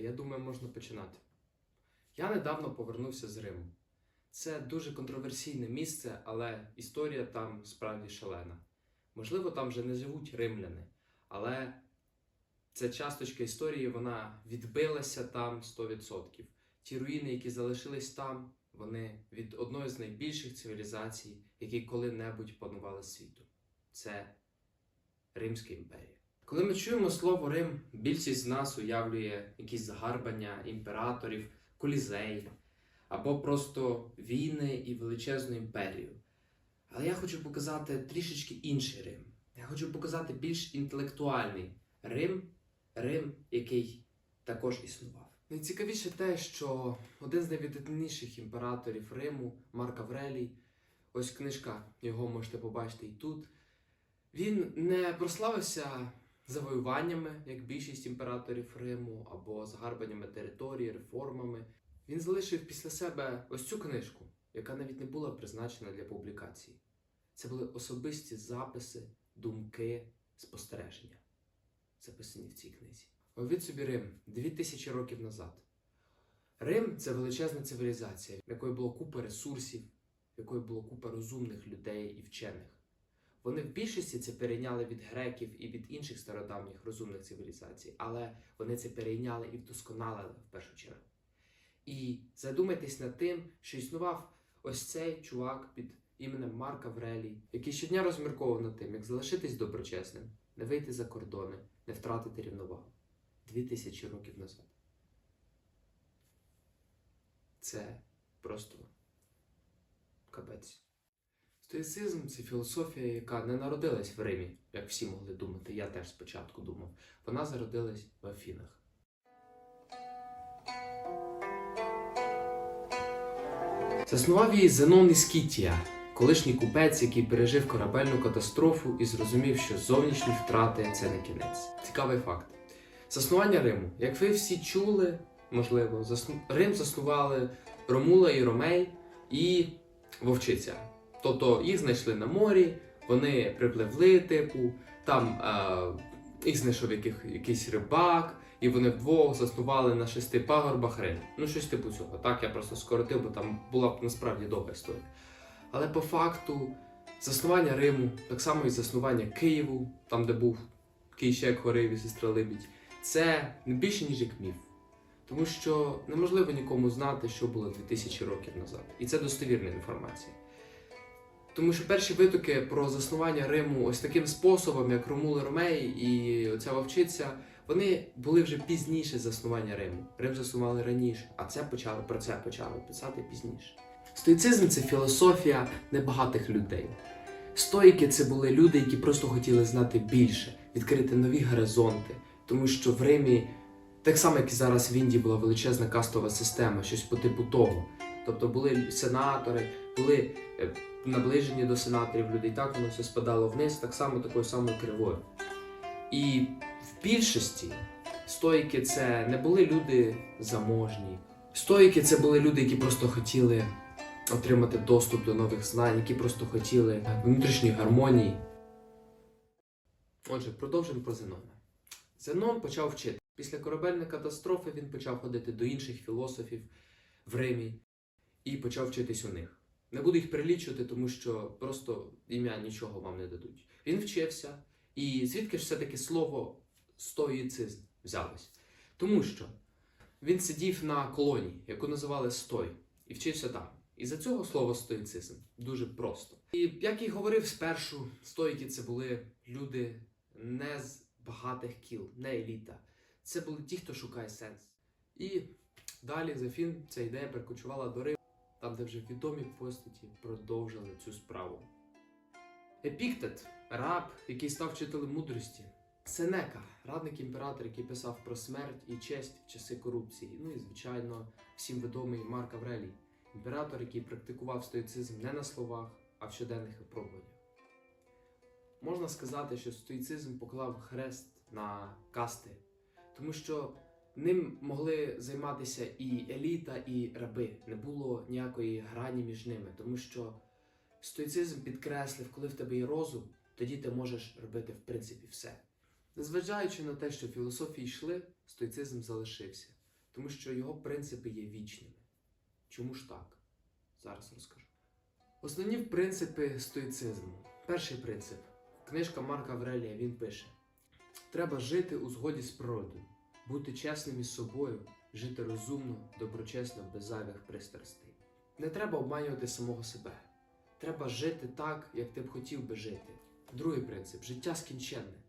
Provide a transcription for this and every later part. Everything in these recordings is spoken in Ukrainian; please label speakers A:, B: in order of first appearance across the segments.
A: я думаю, можна починати. Я недавно повернувся з Риму. Це дуже контроверсійне місце, але історія там справді шалена. Можливо, там вже не живуть римляни, але ця часточка історії вона відбилася там 100%. Ті руїни, які залишились там, вони від одної з найбільших цивілізацій, які коли-небудь панували світу. Це Римська імперія. Коли ми чуємо слово Рим, більшість з нас уявлює якісь загарбання імператорів, колізей або просто війни і величезну імперію. Але я хочу показати трішечки інший Рим. Я хочу показати більш інтелектуальний Рим, Рим, який також існував. Найцікавіше те, що один з найвидатніших імператорів Риму, Марк Аврелій, ось книжка, його можете побачити і тут. Він не прославився завоюваннями, як більшість імператорів Риму, або загарбаннями території, реформами. Він залишив після себе ось цю книжку, яка навіть не була призначена для публікації. Це були особисті записи, думки, спостереження, записані в цій книзі. Уявіть собі Рим 2000 років назад. Рим це величезна цивілізація, в якої було купа ресурсів, в якої було купа розумних людей і вчених. Вони в більшості це перейняли від греків і від інших стародавніх розумних цивілізацій, але вони це перейняли і вдосконалили в першу чергу. І задумайтесь над тим, що існував ось цей чувак під іменем Марк Аврелій, який щодня розмірковував над тим, як залишитись доброчесним, не вийти за кордони, не втратити рівновагу. Дві тисячі років назад. Це просто капець. Стоїцизм це філософія, яка не народилась в Римі, як всі могли думати. Я теж спочатку думав. Вона зародилась в Афінах. Заснував її Зенон із Кітія, колишній купець, який пережив корабельну катастрофу і зрозумів, що зовнішні втрати це не кінець. Цікавий факт. Заснування Риму. Як ви всі чули, можливо, засну... Рим заснували Ромула і Ромей і Вовчиця. Тобто їх знайшли на морі, вони припливли, типу, там е, їх знайшов яких, якийсь рибак, і вони вдвох заснували на шести пагорбах Рим. Ну, щось типу цього. Так, я просто скоротив, бо там була б насправді довга історія. Але по факту заснування Риму, так само і заснування Києву, там, де був Кийщек, і сестра Либідь, це не більше, ніж як міф. Тому що неможливо нікому знати, що було 2000 років назад. І це достовірна інформація. Тому що перші витоки про заснування Риму ось таким способом, як Ромул Ромей і оця вовчиця, вони були вже пізніше заснування Риму. Рим заснували раніше, а це почали про це почали писати пізніше. Стоїцизм це філософія небагатих людей. Стоїки це були люди, які просто хотіли знати більше, відкрити нові горизонти, тому що в Римі, так само як і зараз в Індії, була величезна кастова система, щось по типу того. Тобто були сенатори, були е, наближені до сенаторів людей, так воно все спадало вниз, так само такою самою кривою. І в більшості стоїки це не були люди заможні. Стоїки це були люди, які просто хотіли отримати доступ до нових знань, які просто хотіли внутрішньої гармонії. Отже, продовжимо про Зенона. Зенон почав вчити. Після корабельної катастрофи він почав ходити до інших філософів в Римі і почав вчитись у них. Не буду їх перелічувати, тому що просто ім'я нічого вам не дадуть. Він вчився, і звідки ж все-таки слово стоїцизм взялось? Тому що він сидів на колонії, яку називали Стой, і вчився там. І за цього слово стоїцизм дуже просто. І як і говорив спершу, стоїки це були люди не з багатих кіл, не еліта. Це були ті, хто шукає сенс. І далі з Афін ця ідея перекочувала до Риму, там, де вже відомі постаті продовжили цю справу. Епіктет раб, який став вчителем мудрості. Сенека, радник імператор, який писав про смерть і честь в часи корупції. Ну і, звичайно, всім відомий Марк Аврелій, імператор, який практикував стоїцизм не на словах, а в щоденних випробуваннях. Можна сказати, що стоїцизм поклав хрест на касти, тому що ним могли займатися і еліта, і раби. Не було ніякої грані між ними, тому що стоїцизм підкреслив, коли в тебе є розум, тоді ти можеш робити в принципі все. Незважаючи на те, що філософії йшли, стоїцизм залишився. тому що його принципи є вічними. Чому ж так? Зараз розкажу. Основні принципи стоїцизму. Перший принцип. Книжка Марка Аврелія він пише: Треба жити у згоді з природою, бути чесним із собою, жити розумно, доброчесно, без зайвих пристрастей. Не треба обманювати самого себе. Треба жити так, як ти б хотів би жити. Другий принцип життя скінченне.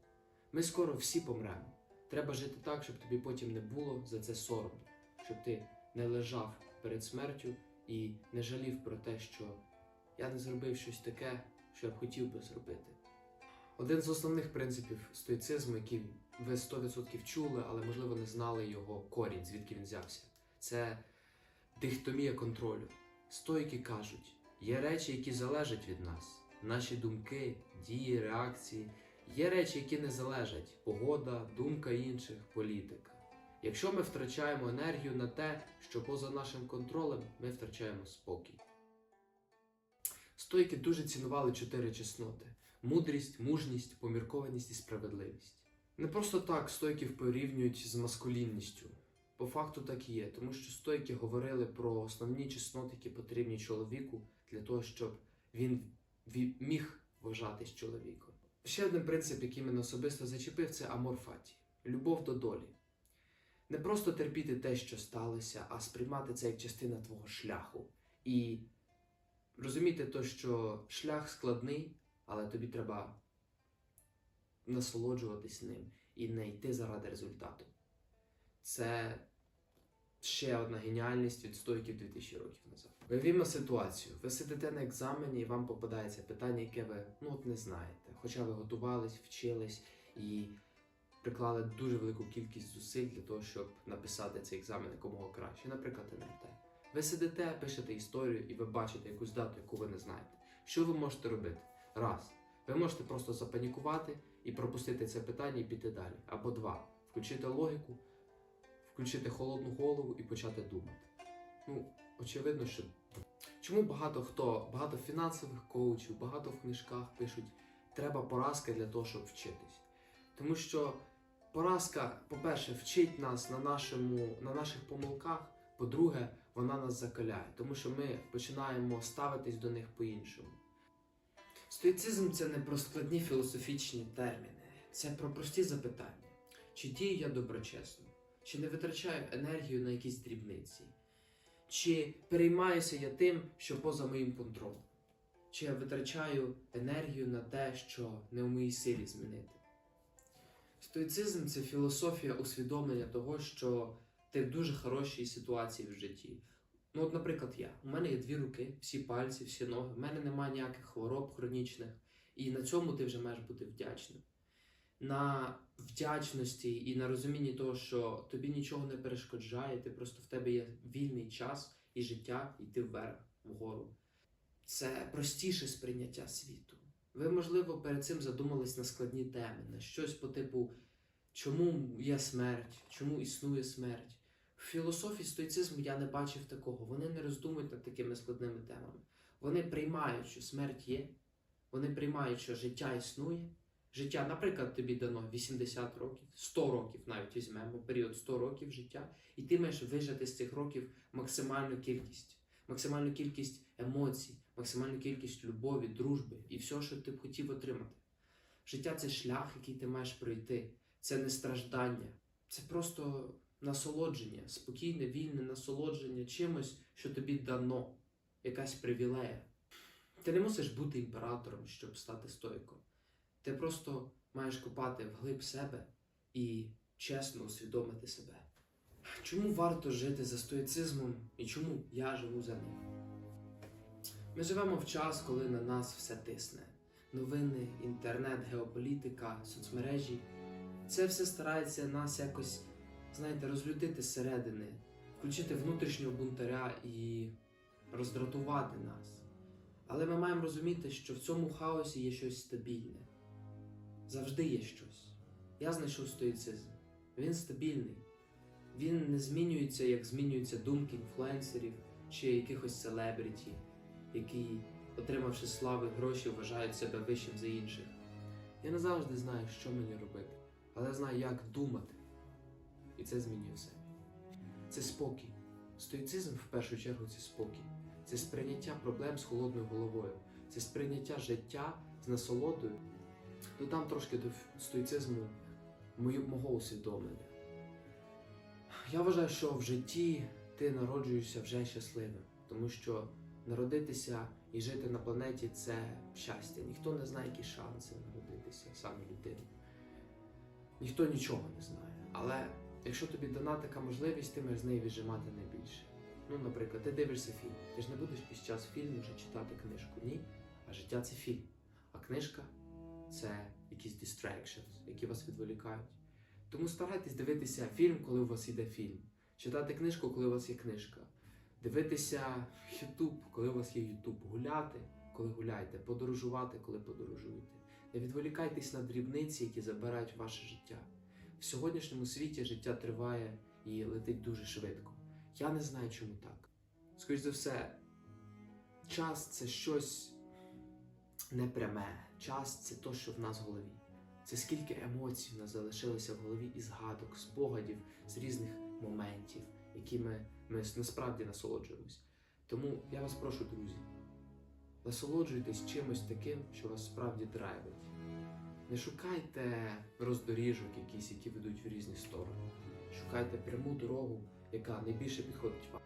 A: Ми скоро всі помремо. Треба жити так, щоб тобі потім не було за це соромно, щоб ти не лежав перед смертю і не жалів про те, що я не зробив щось таке, що я б хотів би зробити. Один з основних принципів стоїцизму, який ви 100% чули, але можливо не знали його корінь, звідки він взявся. Це дихтомія контролю. Стоїки кажуть, є речі, які залежать від нас, наші думки, дії, реакції. Є речі, які не залежать погода, думка інших, політика. Якщо ми втрачаємо енергію на те, що поза нашим контролем, ми втрачаємо спокій. Стойки дуже цінували чотири чесноти: мудрість, мужність, поміркованість і справедливість. Не просто так стойків порівнюють з маскулінністю. По факту так і є, тому що стойки говорили про основні чесноти, які потрібні чоловіку для того, щоб він міг вважатись чоловіком. Ще один принцип, який мене особисто зачепив, це амор фаті любов до долі. Не просто терпіти те, що сталося, а сприймати це як частина твого шляху. І розуміти то, що шлях складний, але тобі треба насолоджуватись ним і не йти заради результату. Це ще одна геніальність від стойків 2000 років назад. Уявімо ситуацію. Ви сидите на екзамені і вам попадається питання, яке ви ну от не знаєте. Хоча ви готувались, вчились і приклали дуже велику кількість зусиль для того, щоб написати цей екзамен якомога краще. Наприклад, НМТ. Ви сидите, пишете історію і ви бачите якусь дату, яку ви не знаєте. Що ви можете робити? Раз. Ви можете просто запанікувати і пропустити це питання і піти далі. Або два. Включити логіку, включити холодну голову і почати думати. Ну, очевидно, що чому багато хто, багато фінансових коучів, багато в книжках пишуть, треба поразка для того, щоб вчитись. Тому що поразка, по-перше, вчить нас на, нашому, на наших помилках, по-друге, вона нас закаляє, тому що ми починаємо ставитись до них по-іншому. Стоїцизм це не про складні філософічні терміни, це про прості запитання. Чи дію я доброчесно? Чи не витрачаю енергію на якісь дрібниці? Чи переймаюся я тим, що поза моїм контролем? Чи я витрачаю енергію на те, що не в моїй силі змінити? Стоїцизм це філософія усвідомлення того, що ти в дуже хорошій ситуації в житті. Ну, от, наприклад, я. У мене є дві руки, всі пальці, всі ноги. У мене немає ніяких хвороб хронічних. І на цьому ти вже маєш бути вдячним. На вдячності і на розумінні того, що тобі нічого не перешкоджає, ти просто в тебе є вільний час і життя йти вверх, вгору. Це простіше сприйняття світу. Ви, можливо, перед цим задумались на складні теми, на щось по типу, чому є смерть, чому існує смерть. В філософії стоїцизму я не бачив такого. Вони не роздумують над такими складними темами. Вони приймають, що смерть є, вони приймають, що життя існує. Життя, наприклад, тобі дано 80 років, 100 років навіть візьмемо, період 100 років життя, і ти маєш вижити з цих років максимальну кількість, максимальну кількість емоцій, максимальну кількість любові, дружби і все, що ти б хотів отримати. Життя це шлях, який ти маєш пройти. Це не страждання, це просто насолодження, спокійне, вільне насолодження чимось, що тобі дано, якась привілея. Ти не мусиш бути імператором, щоб стати стоїком. Ти просто маєш копати вглиб себе і чесно усвідомити себе. Чому варто жити за стоїцизмом і чому я живу за ним? Ми живемо в час, коли на нас все тисне. Новини, інтернет, геополітика, соцмережі. Це все старається нас якось, знаєте, розлютити зсередини, включити внутрішнього бунтаря і роздратувати нас. Але ми маємо розуміти, що в цьому хаосі є щось стабільне. Завжди є щось. Я знайшов стоїцизм. Він стабільний. Він не змінюється, як змінюються думки інфлюенсерів чи якихось селебріті, які, отримавши славу і гроші, вважають себе вищим за інших. Я не завжди знаю, що мені робити, але знаю, як думати. І це змінює все. це спокій. Стоїцизм в першу чергу це спокій. Це сприйняття проблем з холодною головою, це сприйняття життя з насолодою. Додам трошки до стоїцизму мого усвідомлення. Я вважаю, що в житті ти народжуєшся вже щасливим, тому що народитися і жити на планеті це щастя. Ніхто не знає, які шанси народитися саме людини. Ніхто нічого не знає. Але якщо тобі дана така можливість, ти маєш з неї віджимати найбільше. Ну, наприклад, ти дивишся фільм. Ти ж не будеш під час фільму вже читати книжку. Ні. А життя це фільм. А книжка це якісь distractions, які вас відволікають. Тому старайтесь дивитися фільм, коли у вас йде фільм. Читати книжку, коли у вас є книжка. Дивитися Ютуб, коли у вас є Ютуб. Гуляти, коли гуляєте, подорожувати, коли подорожуєте. Не відволікайтесь на дрібниці, які забирають ваше життя. В сьогоднішньому світі життя триває і летить дуже швидко. Я не знаю, чому так. Скоріше за все, час це щось непряме. Час це то, що в нас в голові. Це скільки емоцій в нас залишилося в голові і згадок, спогадів з різних моментів, якими ми насправді насолоджуємось. Тому я вас прошу, друзі, насолоджуйтесь чимось таким, що вас справді драйвить. Не шукайте роздоріжок якісь, які ведуть в різні сторони. Шукайте пряму дорогу, яка найбільше підходить вам.